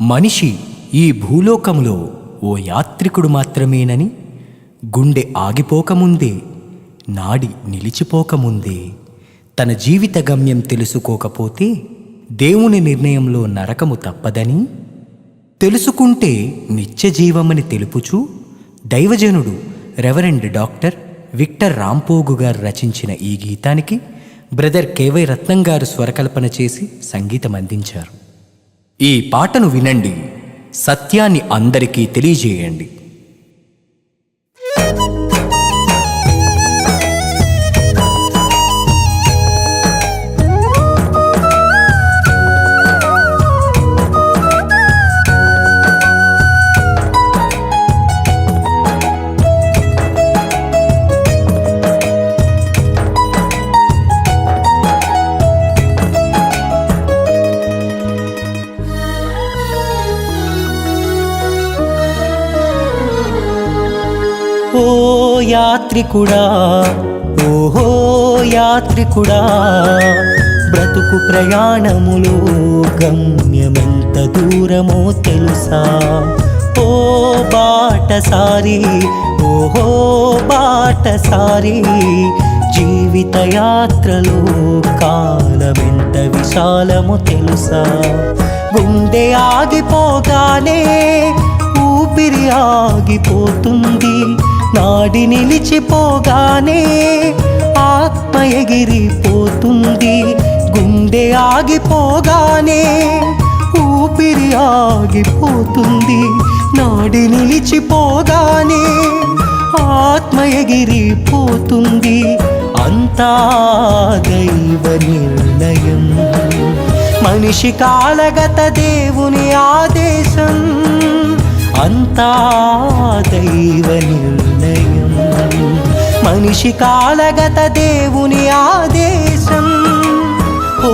మనిషి ఈ భూలోకములో ఓ యాత్రికుడు మాత్రమేనని గుండె ఆగిపోకముందే నాడి నిలిచిపోకముందే తన జీవిత గమ్యం తెలుసుకోకపోతే దేవుని నిర్ణయంలో నరకము తప్పదని తెలుసుకుంటే నిత్యజీవమని తెలుపుచూ దైవజనుడు రెవరెండ్ డాక్టర్ విక్టర్ రాంపోగు గారు రచించిన ఈ గీతానికి బ్రదర్ కేవై రత్నం గారు స్వరకల్పన చేసి సంగీతం అందించారు ఈ పాటను వినండి. సత్యాన్ని అందరికీ తెలియజేయండి. యాత్రికుడా? ఓహో యాత్రికుడా బ్రతుకు ప్రయాణములో గమ్యమెంత దూరమో తెలుసా? ఓ బాటసారి ఓహో బాటసారి జీవిత యాత్రలో కాలమెంత విశాలము తెలుసా? గుండె ఆగిపోగానే ఊపిరి ఆగిపోతుంది నాడి నిలిచిపోగానే ఆత్మ ఎగిరిపోతుంది గుండె ఆగిపోగానే ఊపిరి ఆగిపోతుంది. నాడి నిలిచిపోగానే ఆత్మ ఎగిరిపోతుంది అంతా దైవ నిర్ణయం. మనిషి కాలగత దేవుని ఆదేశం అంతా దైవ నిర్ణయం. మనిషి కాలగత దేవుని ఆదేశం. ఓ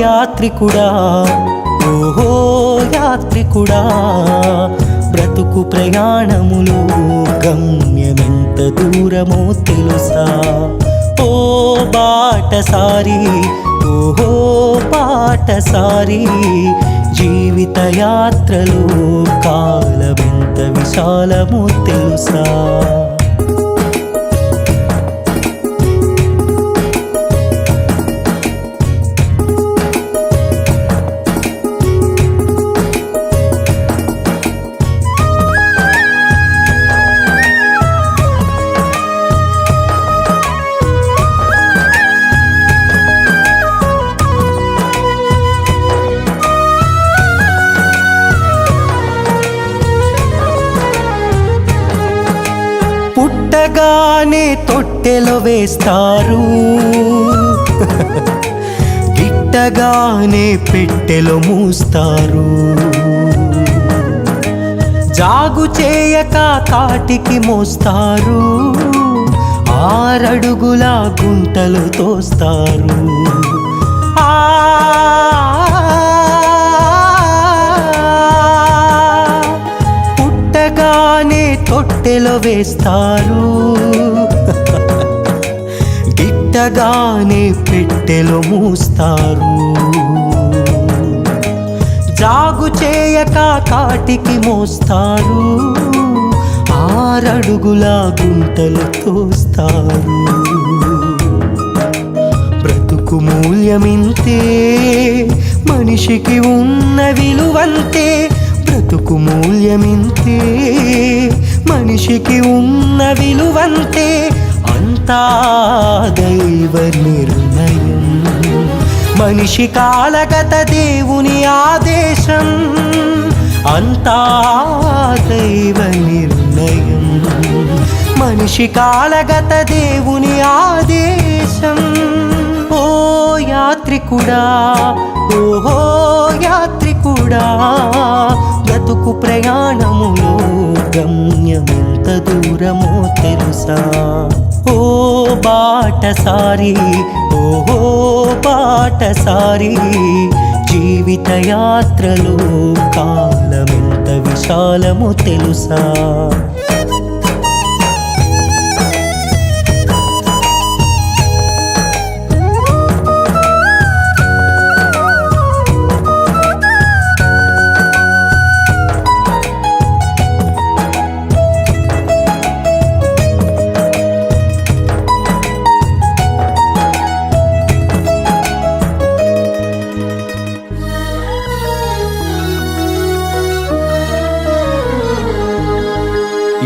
యాత్రికుడా ఓహో యాత్రికుడా బ్రతుకు ప్రయాణములు గమ్యమెంత దూరమో తెలుసా? ఓ బాటసారి ఓహో పాటసారి జీవిత యాత్రలో కాలమెంత విశాలమో తెలుసా? పుట్టగానే తొట్టెలో వేస్తారు. గిట్టగానే పెట్టెలో మూస్తారు. జాగు చేయక కాటికి మోస్తారు. ఆరడుగుల గుంటలు తోస్తారు. ఆ తొట్టెలో వేస్తారు. గిట్టగానే పెట్టెలో మూస్తారు. జాగు చేయక కాటికి మోస్తారు. ఆరడుగుల గుంటలు తోస్తారు. బ్రతుకు మూల్యమింతే మనిషికి ఉన్న విలువంతే బ్రతుకు మూల్యమింతే మనిషికి ఉన్న విలువంతే అంతా దైవ నిర్ణయం. మనిషి కాలగత దేవుని ఆదేశం అంతా దైవ నిర్ణయం. మనిషి కాలగత దేవుని ఆదేశం ఓ యాత్రికుడా ఓహో యాత్రి కూడా బ్రతుకు ప్రయాణములో గమ్యమెంత దూరమో తెలుసా? ఓ బాటసారి ఓహో బాటసారి జీవిత యాత్రలో కాలమెంత విశాలమో తెలుసా?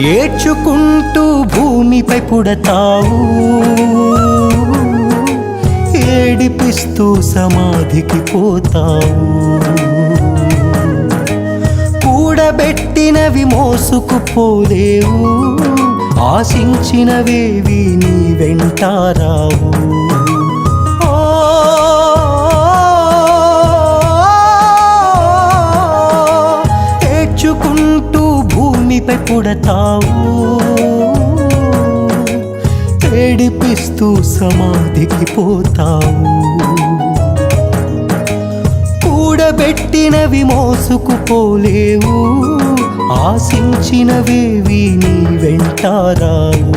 ఏడ్చుకుంటూ భూమిపై పుడతావు. ఏడిపిస్తూ సమాధికి పోతావు. కూడబెట్టినవి మోసుకుపోలేవు. ఆశించినవేవి నీ వెంటారావు భూమిపై పుడతావు. ఏడిపిస్తూ సమాధికి పోతావు. కూడబెట్టినవి మోసుకుపోలేవు ఆశించినవేవి నీ వెంటారావు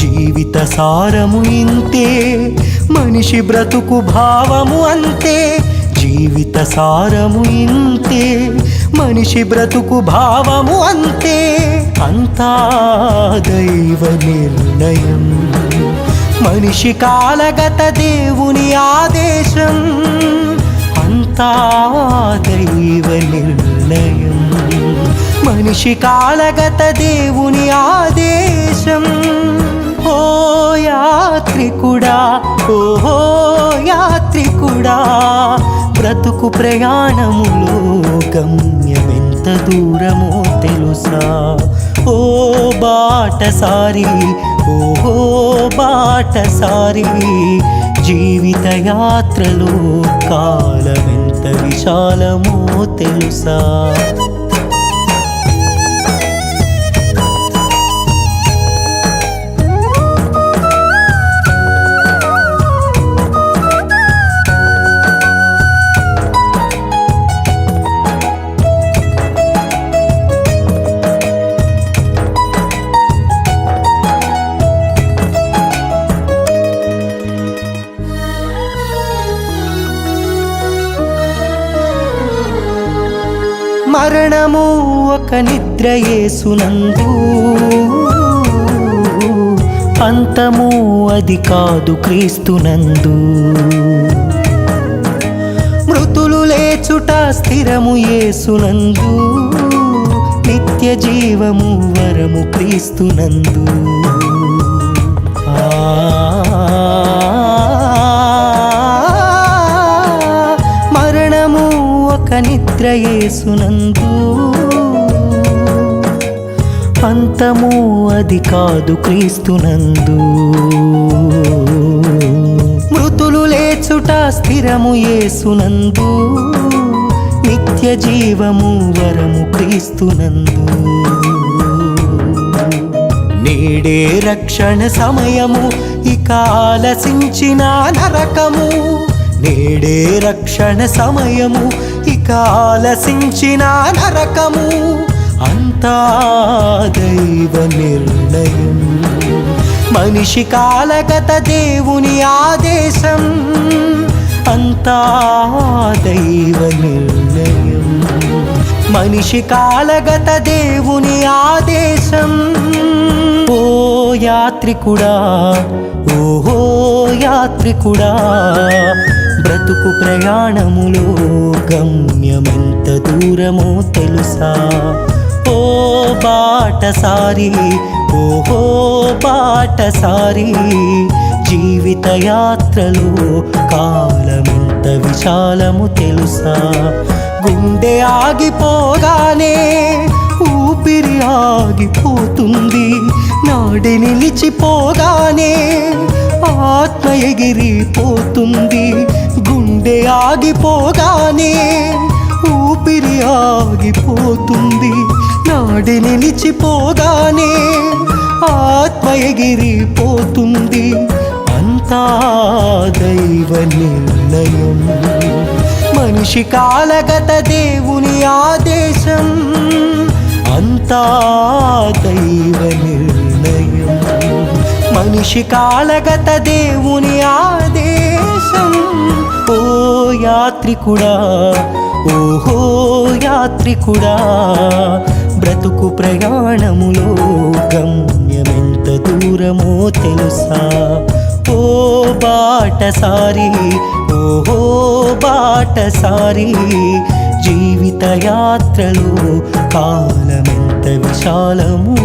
జీవిత సారము ఇంతే మనిషి బ్రతుకు భావము అంతే. జీవిత సారము ఇంతే మనిషి బ్రతుకు భావము అంతే. అంతా దైవ నిర్ణయం. మనిషి కాలగత దేవుని ఆదేశం. అంతా దైవ నిర్ణయం. మనిషి కాలగత దేవుని ఆదేశం. ఓ యాత్రికుడా రాత్రి కూడా బ్రతుకు ప్రయాణములో గమ్యమెంత దూరమో తెలుసా? ఓ బాటసారి ఓహో బాటసారి జీవిత యాత్రలో కాలమెంత విశాలమో తెలుసా? మరణము ఒక నిద్ర యేసునందు. అంతము అది కాదు క్రీస్తునందు. మృతులు లేచుట స్థిరము యేసునందు. నిత్య జీవము వరము క్రీస్తునందు. నిద్రయేసునందు. అంతము అది కాదు క్రీస్తునందు. మృతులు లేచుట స్థిరము యేసునందు. నిత్య జీవము వరము క్రీస్తునందు. నేడే రక్షణ సమయము ఇక ఆలసించిన నరకము. నేడే రక్షణ సమయము ఇక ఆలసించిన నరకము అంతా దైవ నిర్ణయం. మనిషి కాలగత దేవుని ఆదేశం అంతా దైవ నిర్ణయం. మనిషి కాలగత దేవుని ఆదేశం ఓ యాత్రికుడా ఓహో యాత్రికుడా బ్రతుకు ప్రయాణములో గమ్యమెంత దూరమో తెలుసా? ఓ బాటసారి ఓహో బాటసారి జీవిత యాత్రలో కాలమెంత విశాలము తెలుసా? గుండె ఆగిపోగానే ఊపిరి ఆగిపోతుంది నాడి నిలిచిపోగానే ఆత్మ ఎగిరిపోతుంది. గుండె ఆగిపోగానే ఊపిరి ఆగిపోతుంది. నాడి నిలిచిపోగానే ఆత్మ ఎగిరిపోతుంది. అంతా దైవ నిర్ణయం. మనిషి కాలగత దేవుని ఆదేశం. అంతా దైవ మనిషి కాలగత దేవుని ఆదేశం. ఓ యాత్రికుడా ఓహో యాత్రికుడా బ్రతుకు ప్రయాణములో గమ్యమెంత దూరమో తెలుసా? ఓ బాటసారి ఓహో బాటసారి జీవిత యాత్రలో కాలమెంత విశాలము